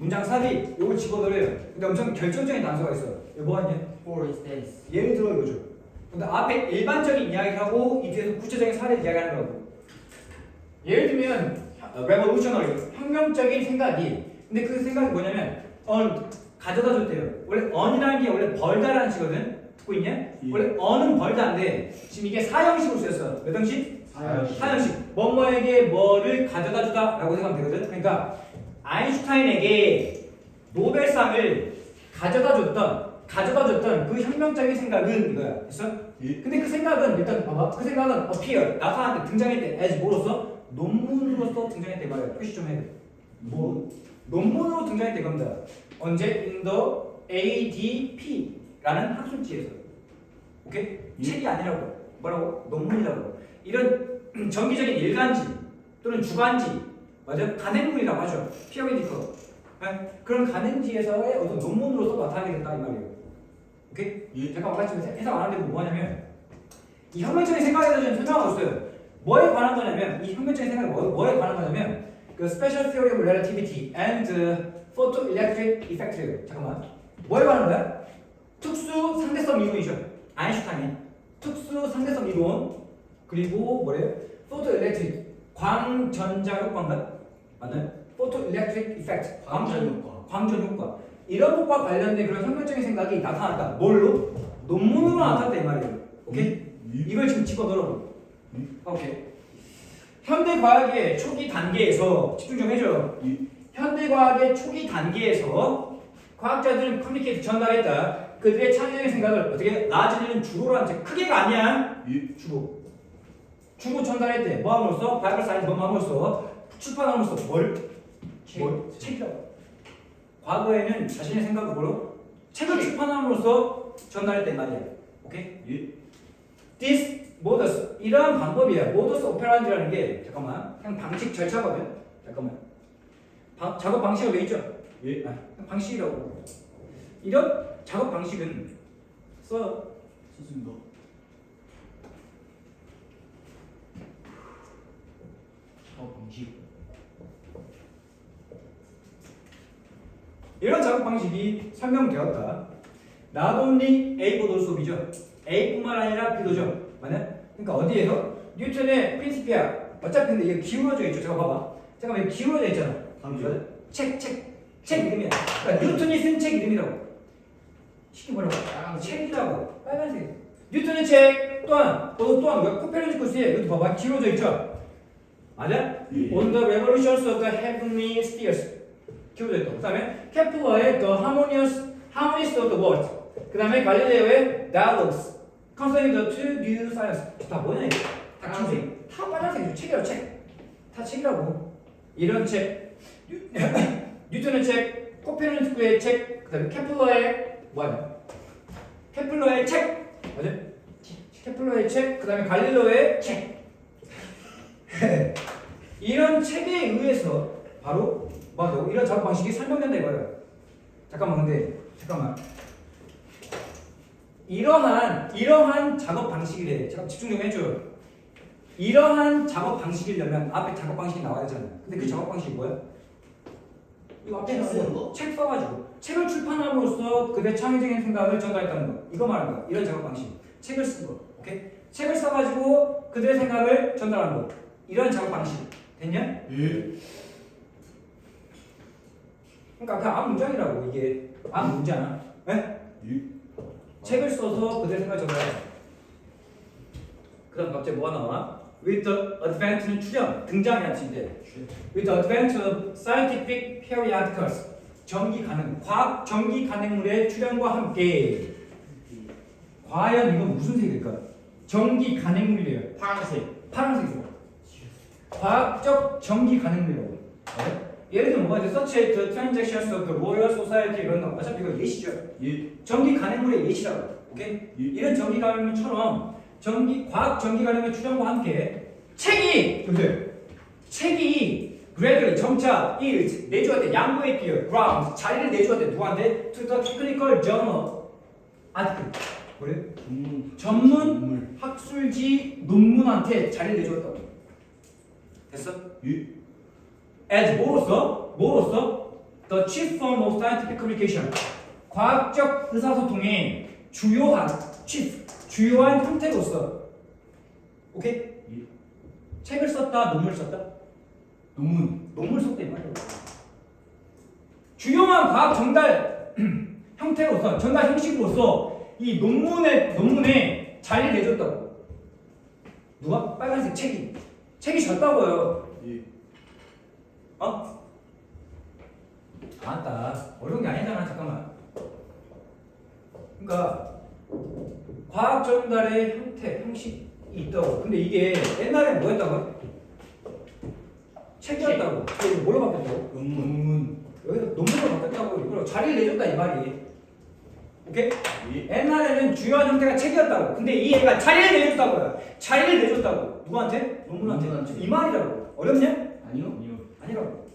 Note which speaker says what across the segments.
Speaker 1: 문장 삽입 요걸 집어넣어요. 근데 엄청 결정적인 단서가 있어요. 이거 뭐가 있냐?
Speaker 2: For instance.
Speaker 1: 예를 들어 요죠. 근데 앞에 일반적인 이야기를 하고 이 뒤에서 구체적인 사례를 이야기하는 거고. 예를 들면 revolutionary 혁명적인 생각이 근데 그 생각이 뭐냐면 on 가져다 줬대요. 원래 on이라는 게 원래 벌다라는 식거든. 듣고 있냐?
Speaker 3: 예.
Speaker 1: 원래 on은 벌다인데 지금 이게 사형식으로 쓰였어. 몇 형식?
Speaker 3: 사형식.
Speaker 1: 사형식. 뭐뭐에게 뭐를 가져다 주다라고 생각하면 되거든. 그러니까 아인슈타인에게 노벨상을 가져다 줬던 가져다 줬던 그 혁명적인 생각은 이거야. 됐어?
Speaker 3: 예.
Speaker 1: 근데 그 생각은 일단 봐봐. 그 생각은 appear 나타날 때 등장할 때 as 뭐로서 논문으로서 등장할 때 말이야. 표시 좀 해. 뭐 논문으로 등장할 때 겁니다. 언제 in the ADP라는 학술지에서. 오케이?
Speaker 3: 예.
Speaker 1: 책이 아니라고. 뭐라고? 논문이라고. 이런 정기적인 일간지 또는 주간지 맞아? 간행물이라고 하죠. 피어리디커. 네? 그런 간행지에서의 어떤 논문으로서 나타나게 된다 이 말이에요. 오케이?
Speaker 3: 예.
Speaker 1: 잠깐 지금 해석 안 하는데 뭐냐면 이 혁명적인 생각에 대해서 좀 설명하고 있어요. 뭐에 관한 거냐면 이 혁명적인 생각이 뭐, 뭐에 관한 거냐면 그 Special Theory of Relativity and Photoelectric Effect예요. 잠깐만. 뭐에 관한 거야? 특수 상대성 이론이죠. 아인슈타인의 특수 상대성 이론 그리고 뭐래요? Photoelectric 광전자 효과인가? 맞나요? Photoelectric Effect
Speaker 3: 광전 효과.
Speaker 1: 광전 효과 이런 것과 관련된 그런 혁명적인 생각이 나타났다. 뭘로? 논문으로 나타났다 이 말이에요. 오케이?
Speaker 3: 예.
Speaker 1: 이걸 지금 집어넣어.
Speaker 3: 음.
Speaker 1: 오케이. 현대 과학의 초기 단계에서 집중 좀 해줘.
Speaker 3: 예.
Speaker 1: 현대 과학의 초기 단계에서 과학자들은 커뮤니케이트 전달했다. 그들의 창의적인 생각을 어떻게 라지는 주로라는 책 크게가 아니야.
Speaker 3: 예.
Speaker 1: 주로. 주로 전달했대. 뭐 함으로써 바이블 사이언스 뭐 함으로써 출판함으로써 뭘? 뭘? 책이라고. 과거에는 자신의 생각을 뭐로? 책을 출판함으로써 전달했단 말이야. 오케이?
Speaker 3: 예.
Speaker 1: This modus 이러한 방법이야. modus operandi라는 게 잠깐만 그냥 방식 절차거든. 잠깐만. 방- 작업 방식을 왜 있죠?
Speaker 3: 예.
Speaker 1: 아, 방식이라고. 이런 작업 방식은 써
Speaker 3: 좋습니다.
Speaker 2: 어, 방식.
Speaker 1: 이런 작업 방식이 설명되었다. Not only A보도 수업이죠. A뿐만 아니라 B도죠. 맞나? 그러니까 어디에서? 뉴턴의 프린시피아. 어차피 근데 이게 기울어져 있죠. 잠깐 봐봐. 잠깐만 이거 기울어져 있잖아.
Speaker 3: 방금.
Speaker 1: 책, 책, 책 이름이야. 그러니까 뉴턴이 쓴 책 이름이라고. 시키 뭐라고? 책이라고. 빨간색. 뉴턴의 책 또한 또 또한 뭐야? 코페르니쿠스의 이것도 봐봐. 기울어져 있죠. 맞아?
Speaker 3: 예.
Speaker 1: On the revolutions of the heavenly spheres. 기울어져 있다. 그다음에 케플러의 The Harmonious Harmonies of the World. 그 다음에 갈릴레오의 Dialogues. Concerning the two new science. 다 뭐냐 이게? 다
Speaker 2: 빨간색.
Speaker 1: 청색. 다 빨간색이죠. 책이라고 책. 다 책이라고. 이런 책. 뉴- 뉴턴의 책, 코페르니쿠스의 책, 그다음에 케플러의 뭐냐? 케플러의 책. 맞아? 케플러의 책, 그 다음에 갈릴레오의 책. 이런 책에 의해서 바로 맞아 이런 작업 방식이 설명된다 이거예요. 잠깐만 근데 잠깐만 이러한 이러한 작업 방식이래. 잠깐 집중 좀 해줘. 이러한 작업 방식이려면 앞에 작업 방식이 나와야 되잖아. 근데 그 작업 방식이 뭐야? 이거 앞에
Speaker 2: 책 쓰는
Speaker 1: 나온
Speaker 2: 거?
Speaker 1: 책 써가지고 책을 출판함으로써 그의 창의적인 생각을 전달했다는 거. 이거 말하는 거야. 이런 작업 방식. 책을 쓴 거. 오케이? 책을 써가지고 그들의 생각을 전달하는 거. 이런 작업 방식. 됐냐?
Speaker 3: 예.
Speaker 1: 그러니까 그냥 앞 문장이라고 이게 앞 문장. 네?
Speaker 3: 예.
Speaker 1: 책을 써서 그들의 생각을 전달해. 그다음 갑자기 뭐가 나와? With the advent는 출현 등장이야 지인데. With the advent of scientific periodicals 전기 가능 과학 전기 가능물의 출현과 함께 과연 이건 무슨 색일까? 전기 가능물이래요.
Speaker 2: 파란색.
Speaker 1: 파란색이죠. 과학적 전기 가능물이라고. 네? 예를 들면 뭐가 이제 such as transactions of the Royal Society 이런 거 어차피 이거 예시죠.
Speaker 3: 예.
Speaker 1: 전기 가능물의 예시라고. 오케이?
Speaker 3: 예.
Speaker 1: 이런 전기 가능물처럼 전기 과학 전기 가능물 출현과 함께 책이 근데 책이 gradually 점차 yield 내줘야 돼 양보했기요 ground 자리를 돼 누구한테 to the technical journal article 뭐래?
Speaker 3: 전문.
Speaker 1: 전문
Speaker 3: 전물.
Speaker 1: 학술지 논문한테 자리를 내줬다고 됐어?
Speaker 3: 예.
Speaker 1: As 뭐로서? 뭐로서? the chief form of scientific communication. 과학적 의사소통의 주요한 chief 주요한 형태로서 오케이?
Speaker 3: 예.
Speaker 1: 책을 썼다, 논문을 썼다.
Speaker 3: 논문.
Speaker 1: 논문을 썼다 이 말이야. 주요한 과학 전달 형태로서 전달 형식으로서 이 논문에 논문에 자리를 내줬다고. 누가? 빨간색 책이 책이 졌다고요.
Speaker 3: 예.
Speaker 1: 어? 맞다. 어려운 게 아니잖아. 잠깐만. 그러니까 과학 전달의 형태, 형식이 있다고. 근데 이게 옛날에 뭐였다고? 책이었다고. 이게 뭘로 바뀌었다고?
Speaker 3: 논문.
Speaker 1: 여기서 논문으로 바뀌었다고. 이걸 자리를 내줬다 이 말이. 오케이?
Speaker 3: 예.
Speaker 1: 옛날에는 주요한 형태가 책이었다고. 근데 이 애가 자리를 내줬다고요. 자리를 내줬다고. 누구한테? 논문한테.
Speaker 3: 논문한테.
Speaker 1: 이 말이라고. 어렵냐?
Speaker 3: 아니요. 아니요.
Speaker 1: 아니라고.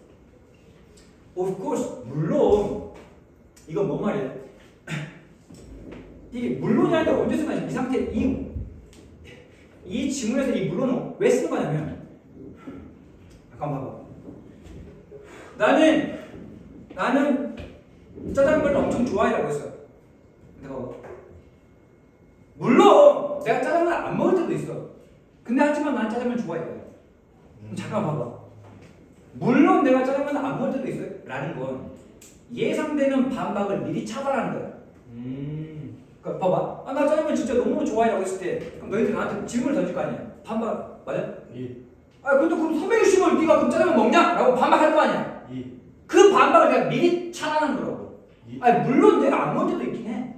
Speaker 1: Of course, 물론 이건 뭔 말이야? 이게 물론이 아니라 언제 쓰나 이 상태 이, 이 지문에서 이 물론은 왜 쓰는 거냐면 잠깐 봐봐. 나는 나는 짜장면을 엄청 좋아해라고 했어. 내가 봐. 물론 내가 짜장면 안 먹을 때도 있어. 근데 하지만 난 짜장면 좋아해. 그럼 잠깐 봐봐. 물론 내가 짜장면 안 먹을 때도 있어요. 라는 건 예상되는 반박을 미리 차단하는 거야.
Speaker 2: 음.
Speaker 1: 그러니까 봐봐. 아, 나 짜장면 진짜 너무 좋아해라고 했을 때 그럼 너희들 나한테 질문을 던질 거 아니야. 반박 맞아?
Speaker 3: 예.
Speaker 1: 아 근데 그럼 선배유 씨발 네가 그럼 짜장면 먹냐? 라고 반박할 거 아니야.
Speaker 3: 예.
Speaker 1: 그 반박을 내가 미리 차단하는 거라고.
Speaker 3: 예.
Speaker 1: 아니 물론 내가 안 먹을 때도 있긴 해.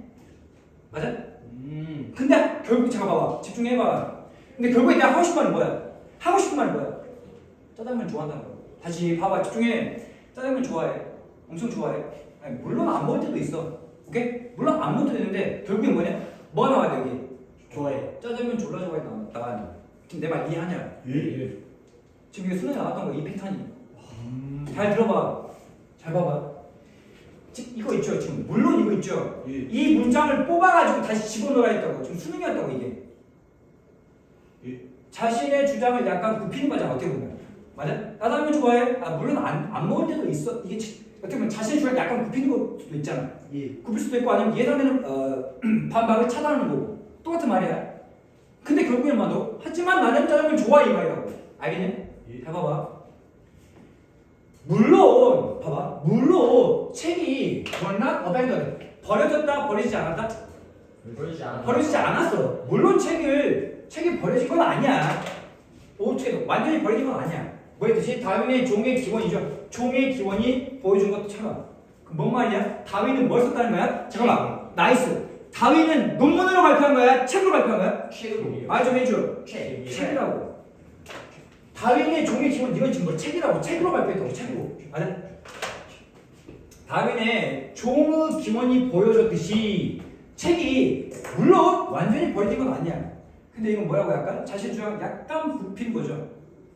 Speaker 1: 맞아?
Speaker 2: 음.
Speaker 1: 근데 결국 잠깐 봐봐. 집중해봐. 근데 결국에 내가 하고 싶은 말이 뭐야? 하고 싶은 말이 뭐야? 짜장면 좋아한다는 거. 다시 봐봐. 집중해. 짜장면 좋아해. 엄청 좋아해. 아니, 물론 안 먹을 때도 있어. 오케이? 물론 안 먹을 때도 있는데 결국엔 뭐냐? 뭐가 나와야 돼 여기?
Speaker 3: 좋아해.
Speaker 1: 짜장면 졸라 좋아해 나와. 나와. 지금 내 말 이해하냐?
Speaker 3: 예.
Speaker 1: 지금 이게 수능에 나왔던 거 이 패턴이.
Speaker 3: 음.
Speaker 1: 잘 들어봐. 잘 봐봐. 지- 이거 있죠 지금. 물론 이거 있죠.
Speaker 3: 예.
Speaker 1: 이 문장을 뽑아가지고 다시 집어넣어야 했다고. 지금 수능이었다고 이게.
Speaker 3: 예.
Speaker 1: 자신의 주장을 약간 굽히는 거잖아 어떻게 보면. 맞아? 짜장면 좋아해? 아 물론 안, 안 먹을 때도 있어. 이게 지- 어떻게 보면 자신의 주장을 약간 굽히는 것도 있잖아.
Speaker 3: 예.
Speaker 1: 굽힐 수도 있고 아니면 예상되는 어, 반박을 차단하는 거고. 똑같은 말이야. 근데 결국엔 뭐도 하지만 나는 짜장면 좋아해 이 말이라고. 알겠냐?
Speaker 3: 예.
Speaker 1: 잘 봐봐. 물론 봐봐. 물론 책이 not abandoned. 버려졌다 버리지 않았다.
Speaker 2: 버리지.
Speaker 1: 버려지지 않았어. 물론 책을 책이 버려진 건 아니야. 어떻게 완전히 버려진 건 아니야. 뭐였듯이 다윈의 종의 기원이죠. 종의 기원이 보여준 것처럼. 그뭔 말이야? 다윈은 뭘 썼다는 거야? 잠깐만. 나이스. 다윈은 논문으로 발표한 거야? 책으로 발표한 거야?
Speaker 2: 책으로.
Speaker 1: 말좀 해줘.
Speaker 2: 책.
Speaker 1: 책이라고. 다윈의 종의 기원 이건 지금 뭐 책이라고 책으로 발표했다고 책으로. 맞아? 다윈의 종의 기원이 보여줬듯이 책이 물론 완전히 버려진 건 아니야. 근데 이건 뭐라고 약간 자신 주장 약간 굽힌 거죠.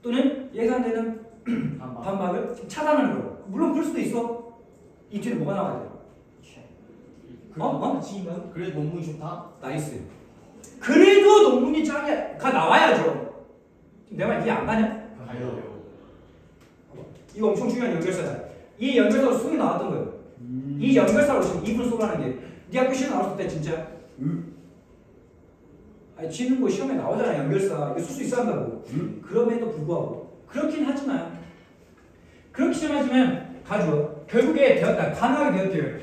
Speaker 1: 또는 예상되는
Speaker 2: 반박.
Speaker 1: 반박을 차단하는 거. 물론 그럴 수도 있어. 이 뒤에 뭐가 나와야 돼? 어? 어?
Speaker 3: 지만 그래 논문이 좋다.
Speaker 1: 나이스. 그래도 논문이 짱이가 나와야죠. 내 말 이해 안 가냐?
Speaker 3: 가요.
Speaker 1: 이거 엄청 중요한 연결사다. 이 연결사로 수능이 나왔던 거예요. 이 연결사로 지금 이분 쏘라는 게. 네 학교 시험 나왔을 때 진짜. 아니 지는 거 시험에 나오잖아 연결사. 이거 쓸수 있어 한다고. 그럼에도 불구하고 그렇긴 하지만 그렇긴 하지만 가져. 결국에 되었다. 가능하게 되었대요.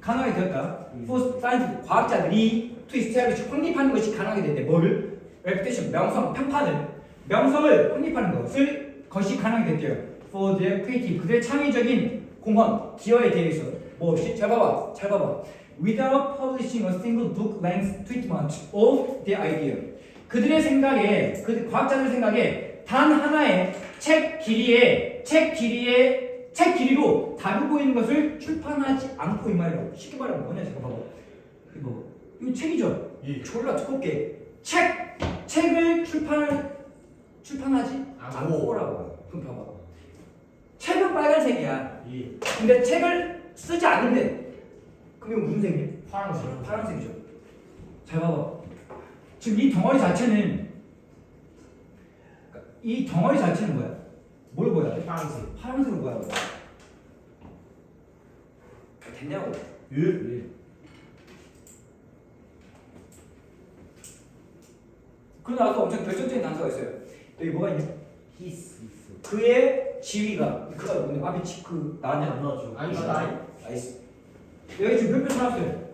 Speaker 1: 가능하게 되었다. 포스 사이언스 과학자들이 트위스트하듯이 확립하는 것이 가능하게 됐대. 뭐를? 레피테이션 명성 평판을 명성을 확립하는 것을 것이 가능하게 됐대요. For their creative 그들의 창의적인 공헌 기여에 대해서 뭐 없이 잘 봐봐 잘 봐봐. Without publishing a single book length treatment of their idea 그들의 생각에 그 과학자들 생각에 단 하나의 책 길이의 책 길이의 책 길이로 다루고 있는 것을 출판하지 않고 이 말이라고 쉽게 말하면 뭐냐 잠깐 봐봐 이거 이거 책이죠
Speaker 3: 예.
Speaker 1: 졸라 두껍게 책 책을 출판 출판하지
Speaker 2: 않고.
Speaker 1: 않고라고 그럼 봐봐 책은 빨간색이야
Speaker 3: 예.
Speaker 1: 근데 책을 쓰지 않는데 그럼 이거 무슨 색이야?
Speaker 2: 파란색.
Speaker 1: 파란색이죠. 잘 봐봐. 지금 이 덩어리 자체는 그러니까 이 덩어리 자체는 뭐야? 뭘 보여?
Speaker 2: 파란색.
Speaker 1: 파란색을 보여. 됐냐고.
Speaker 3: 예.
Speaker 1: 그러고 나서 엄청 결정적인 단서가 있어요. 여기 뭐가 있냐?
Speaker 2: 히스.
Speaker 1: 그의 지위가 그가 뭔데 앞에 지, 그 나왔냐?
Speaker 3: 안 나왔죠.
Speaker 2: 아인슈타인.
Speaker 1: 나이스. 여기 지금 몇표 나왔어요.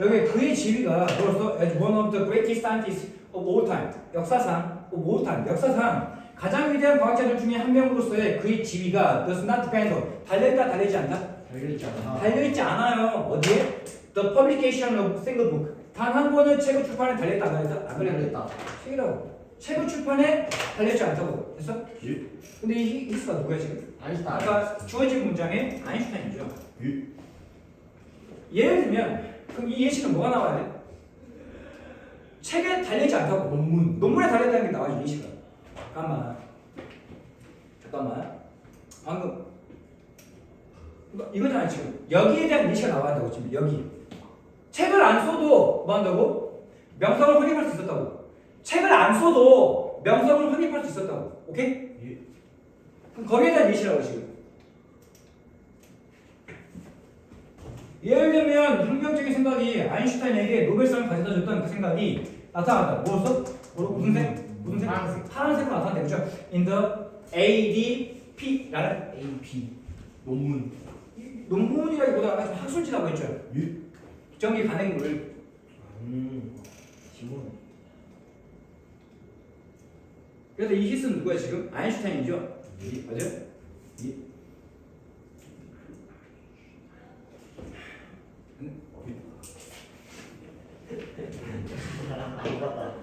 Speaker 1: 여기 그의 지위가 뭐로서 as one of the greatest scientists of all time 역사상 of all time 역사상 가장 위대한 과학자들 중에 한 명으로서의 그의 지위가 does not depend on 달려있다 달리지 않다
Speaker 2: 달려있지 않아.
Speaker 1: 달려있지 않아요 어디에 the publication of single book 단 한 권의 책을 출판에 달려있다 안 달려있다 안 달려있다
Speaker 2: 달려있다.
Speaker 1: 책이라고 책을 출판에 달려있지 않다고 됐어?
Speaker 3: 예.
Speaker 1: 근데 이 히스가 누구야 지금?
Speaker 2: 아인슈타인.
Speaker 1: 아까 주어진 문장에 아인슈타인이죠.
Speaker 3: 예.
Speaker 1: 예를 들면 그럼 이 예시는 뭐가 나와야 돼? 책에 달리지 않다고
Speaker 3: 논문.
Speaker 1: 논문에 달렸다는 게 나와요 예시가. 잠깐만. 잠깐만. 방금 이거- 이거잖아 지금 여기에 대한 예시가 나와야 된다고 지금 여기 책을 안 써도 뭐 한다고? 명성을 확립할 수 있었다고. 책을 안 써도 명성을 확립할 수 있었다고. 오케이?
Speaker 3: 예.
Speaker 1: 그럼 거기에 대한 예시라고 지금. 예를 들면 혁명적인 생각이 아인슈타인에게 노벨상을 가져다 줬던 그 생각이 나타났다. 뭐로 무슨 색? 무슨 색?
Speaker 2: 파란색.
Speaker 1: 파란색으로 나타났대. 그죠? In the ADP라는
Speaker 3: AP. 논문.
Speaker 1: 논문이라기보다 아주 학술지라고 했죠.
Speaker 3: 예.
Speaker 1: 정기 간행물.
Speaker 3: 음.
Speaker 2: 지문.
Speaker 1: 그래서 이 히스는 누구야 지금? 아인슈타인이죠.
Speaker 3: 예.
Speaker 1: 맞아요?
Speaker 3: 예. Bukan apa-apa.